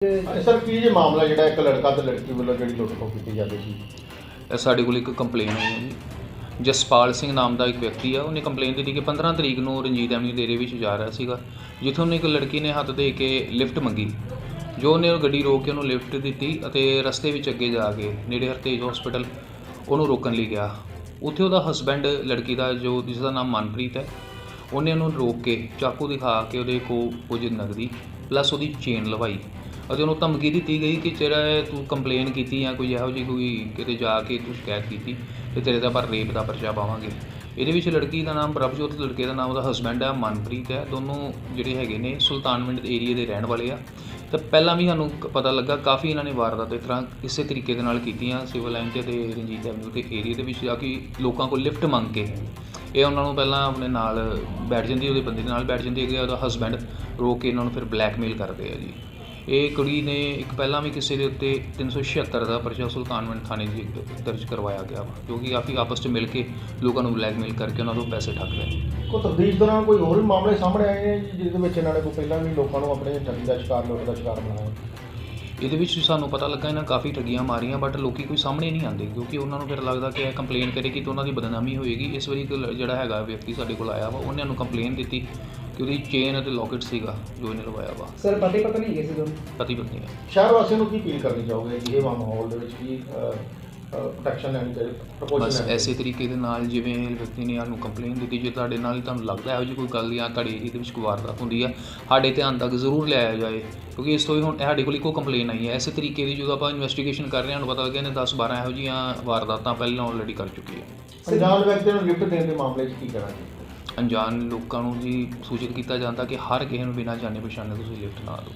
ਤੇ ਸਰ, ਕੀ ਜੇ ਮਾਮਲਾ ਜਿਹੜਾ ਇੱਕ ਲੜਕਾ ਤੇ ਲੜਕੀ ਵੱਲੋਂ ਜਿਹੜੀ ਲੁੱਟ ਕੀਤੀ ਜਾਂਦੀ ਸੀ? ਇਹ ਸਾਡੇ ਕੋਲ ਇੱਕ ਕੰਪਲੇਨ ਆਈ ਹੈ ਜੀ। ਜਸਪਾਲ ਸਿੰਘ ਨਾਮ ਦਾ ਇੱਕ ਵਿਅਕਤੀ ਆ, ਉਹਨੇ ਕੰਪਲੇਨ ਦਿੱਤੀ ਕਿ 15 ਤਰੀਕ ਨੂੰ ਰਣਜੀਤ ਐਵਨਿਊ ਦੇ ਵਿੱਚ ਜਾ ਰਿਹਾ ਸੀਗਾ, ਜਿੱਥੋਂ ਉਹਨੇ ਇੱਕ ਲੜਕੀ ਨੇ ਹੱਥ ਦੇ ਕੇ ਲਿਫਟ ਮੰਗੀ। ਜੋ ਉਹਨੇ ਉਹ ਗੱਡੀ ਰੋਕ ਕੇ ਉਹਨੂੰ ਲਿਫਟ ਦਿੱਤੀ ਅਤੇ ਰਸਤੇ ਵਿੱਚ ਅੱਗੇ ਜਾ ਕੇ ਨੇੜੇ ਹਰਤੇਜ ਹਸਪੀਟਲ ਉਹਨੂੰ ਰੋਕਣ ਲਈ ਗਿਆ। ਉੱਥੇ ਉਹਦਾ ਹਸਬੈਂਡ ਲੜਕੀ ਦਾ, ਜੋ ਜਿਸ ਦਾ ਨਾਮ ਮਨਪ੍ਰੀਤ ਹੈ, ਉਹਨੇ ਉਹਨੂੰ ਰੋਕ ਕੇ ਚਾਕੂ ਦਿਖਾ ਕੇ ਉਹਦੇ ਕੋਲ ਕੁਝ ਨਗਦੀ ਪਲੱਸ ਉਹਦੀ ਚੇਨ ਲਵਾਈ। ਅਤੇ ਉਹਨੂੰ ਧਮਕੀ ਦਿੱਤੀ ਗਈ ਕਿ ਜਿਹੜਾ ਤੂੰ ਕੰਪਲੇਨ ਕੀਤੀ ਜਾਂ ਕੋਈ ਇਹੋ ਜਿਹੀ ਕੋਈ ਕਿਤੇ ਜਾ ਕੇ ਤੂੰ ਸ਼ਿਕਾਇਤ ਕੀਤੀ, ਤੇ ਤੇਰੇ ਦਾ ਪਰ ਰੇਪ ਦਾ ਪਰਚਾ ਪਾਵਾਂਗੇ। ਇਹਦੇ ਵਿੱਚ ਲੜਕੀ ਦਾ ਨਾਮ ਪ੍ਰਭਜੋਤ, ਲੜਕੇ ਦਾ ਨਾਮ ਉਹਦਾ ਹਸਬੈਂਡ ਹੈ ਮਨਪ੍ਰੀਤ ਹੈ। ਦੋਨੋਂ ਜਿਹੜੇ ਹੈਗੇ ਨੇ ਸੁਲਤਾਨਵਿੰਡ ਏਰੀਏ ਦੇ ਰਹਿਣ ਵਾਲੇ ਆ। ਤਾਂ ਪਹਿਲਾਂ ਵੀ ਸਾਨੂੰ ਪਤਾ ਲੱਗਾ, ਕਾਫੀ ਇਹਨਾਂ ਨੇ ਵਾਰਦਾਤ ਇਸ ਤਰ੍ਹਾਂ ਇਸੇ ਤਰੀਕੇ ਦੇ ਨਾਲ ਕੀਤੀਆਂ ਸਿਵਲ ਲਾਈਨ ਤੇ ਤੇ ਰਣਜੀਤ ਐਵਨਿਊ ਦੇ ਏਰੀਏ ਦੇ ਵਿੱਚ ਜਾ ਕੇ ਲੋਕਾਂ ਕੋਲ ਲਿਫਟ ਮੰਗ ਕੇ। ਇਹ ਉਹਨਾਂ ਨੂੰ ਪਹਿਲਾਂ ਆਪਣੇ ਨਾਲ ਬੈਠ ਜਾਂਦੀ, ਉਹਦੇ ਬੰਦੇ ਦੇ ਨਾਲ ਬੈਠ ਜਾਂਦੀ ਹੈ ਉਹਦਾ ਹਸਬੈਂਡ ਰੋਕ ਕੇ ਇਹਨਾਂ ਨੂੰ ਫਿਰ ਬਲੈਕਮੇਲ ਕਰਦੇ ਆ ਜੀ। ਇਹ ਕੁੜੀ ਨੇ ਇੱਕ ਪਹਿਲਾਂ ਵੀ ਕਿਸੇ ਦੇ ਉੱਤੇ 376 ਦਾ ਪਰਚਾ ਸੁਲਤਾਨਵਿੰਡ ਥਾਣੇ ਦੀ ਦਰਜ ਕਰਵਾਇਆ ਗਿਆ ਵਾ ਜੋ ਕਿ ਕਾਫੀ ਆਪਸ 'ਚ ਮਿਲ ਕੇ ਲੋਕਾਂ ਨੂੰ ਬਲੈਕਮੇਲ ਕਰਕੇ ਉਹਨਾਂ ਤੋਂ ਪੈਸੇ ਠੱਗਦੇ ਨੇ ਕੋਈ ਤਫਦੀਸ਼ ਦੌਰਾਨ ਕੋਈ ਹੋਰ ਵੀ ਮਾਮਲੇ ਸਾਹਮਣੇ ਆਏ ਨੇ ਜੀ, ਜਿਹਦੇ ਵਿੱਚ ਇਹਨਾਂ ਨੇ ਕੋਈ ਪਹਿਲਾਂ ਵੀ ਲੋਕਾਂ ਨੂੰ ਆਪਣੇ ਠੱਗੀ ਦਾ ਸ਼ਿਕਾਰ ਲੁੱਟ ਦਾ ਸ਼ਿਕਾਰ ਬਣਾਇਆ? ਇਹਦੇ ਵਿੱਚ ਸਾਨੂੰ ਪਤਾ ਲੱਗਾ ਇਹਨਾਂ ਕਾਫੀ ਠੱਗੀਆਂ ਮਾਰੀਆਂ ਬਟ ਲੋਕੀ ਕੋਈ ਸਾਹਮਣੇ ਨਹੀਂ ਆਉਂਦੇ ਕਿਉਂਕਿ ਉਹਨਾਂ ਨੂੰ ਫਿਰ ਲੱਗਦਾ ਕਿ ਇਹ ਕੰਪਲੇਨ ਕਰੇਗੀ ਤਾਂ ਉਹਨਾਂ ਦੀ ਬਦਨਾਮੀ ਹੋਏਗੀ। ਇਸ ਵਾਰੀ ਜਿਹੜਾ ਹੈਗਾ ਵਿਅਕਤੀ ਸਾਡੇ ਕੋਲ ਆਇਆ ਵਾ ਉਹਨੇ ਨੂੰ ਕੰਪਲੇਨ ਦਿੱਤੀ। ਕਿ ਉਹਦੀ ਚੇਨ ਅਤੇ ਲੋਕਟ ਸੀਗਾ ਜੋ ਇਹਨੇ ਲਵਾਇਆ ਵਾ। ਸਰ ਪਤੀ ਪਤਨੀ ਹੈਗੇ ਸੀ ਦੋਨੋਂ? ਪਤੀ ਪਤਨੀ ਹੈ ਸ਼ਹਿਰ ਵਾਸੀਆਂ ਨੂੰ ਕੀ ਅਪੀਲ ਕਰਨੀ ਚਾਹੋਗੇ? ਇਹ ਮਾਹੌਲ ਦੇ ਵਿੱਚ ਕੀ ਪ੍ਰੋਟੈਕਸ਼ਨ ਲੈਣੀ ਚਾਹੀਦੀ ਬਸ ਪ੍ਰਪੋਜ਼ਲ ਐਸੇ ਤਰੀਕੇ ਦੇ ਨਾਲ ਜਿਵੇਂ ਵਿਅਕਤੀ ਨੇ ਸਾਨੂੰ ਕੰਪਲੇਨ ਦਿੱਤੀ ਜੇ ਤੁਹਾਡੇ ਨਾਲ ਹੀ ਤੁਹਾਨੂੰ ਲੱਗਦਾ ਇਹੋ ਜਿਹੀ ਕੋਈ ਗੱਲ ਜਾਂ ਤੁਹਾਡੇ ਏਰੀਏ ਦੇ ਵਿੱਚ ਕੋਈ ਵਾਰਦਾਤ ਹੁੰਦੀ ਆ ਸਾਡੇ ਧਿਆਨ ਤੱਕ ਜ਼ਰੂਰ ਲਿਆਇਆ ਜਾਏ। ਕਿਉਂਕਿ ਇਸ ਤੋਂ ਹੀ ਹੁਣ ਸਾਡੇ ਕੋਲ ਇੱਕੋ ਕੰਪਲੇਨ ਆਈ ਹੈ ਐਸੇ ਤਰੀਕੇ ਦੀ ਜਦੋਂ ਆਪਾਂ ਇਨਵੈਸਟੀਗੇਸ਼ਨ ਕਰ ਰਹੇ ਹਾਂ ਸਾਨੂੰ ਪਤਾ ਲੱਗਿਆ ਨੇ 10 12 ਇਹੋ ਜਿਹੀਆਂ ਵਾਰਦਾਤਾਂ ਪਹਿਲਾਂ ਆਲਰੇਡੀ ਕਰ ਚੁੱਕੀ ਹੈ ਅਣਜਾਣ ਵਿਅਕਤੀ ਨੂੰ ਗਿਫਟ ਦੇਣ ਦੇ ਮਾਮਲੇ 'ਚ ਕੀ ਕਰਾਂਗੇ? ਅਣਜਾਣ ਲੋਕਾਂ ਨੂੰ ਜੀ ਸੂਚਿਤ ਕੀਤਾ ਜਾਂਦਾ ਕਿ ਹਰ ਕਿਸੇ ਨੂੰ ਬਿਨਾਂ ਜਾਣੇ ਪਛਾਣੇ ਤੁਸੀਂ ਲਿਫਟ ਨਾ ਦਿਓ।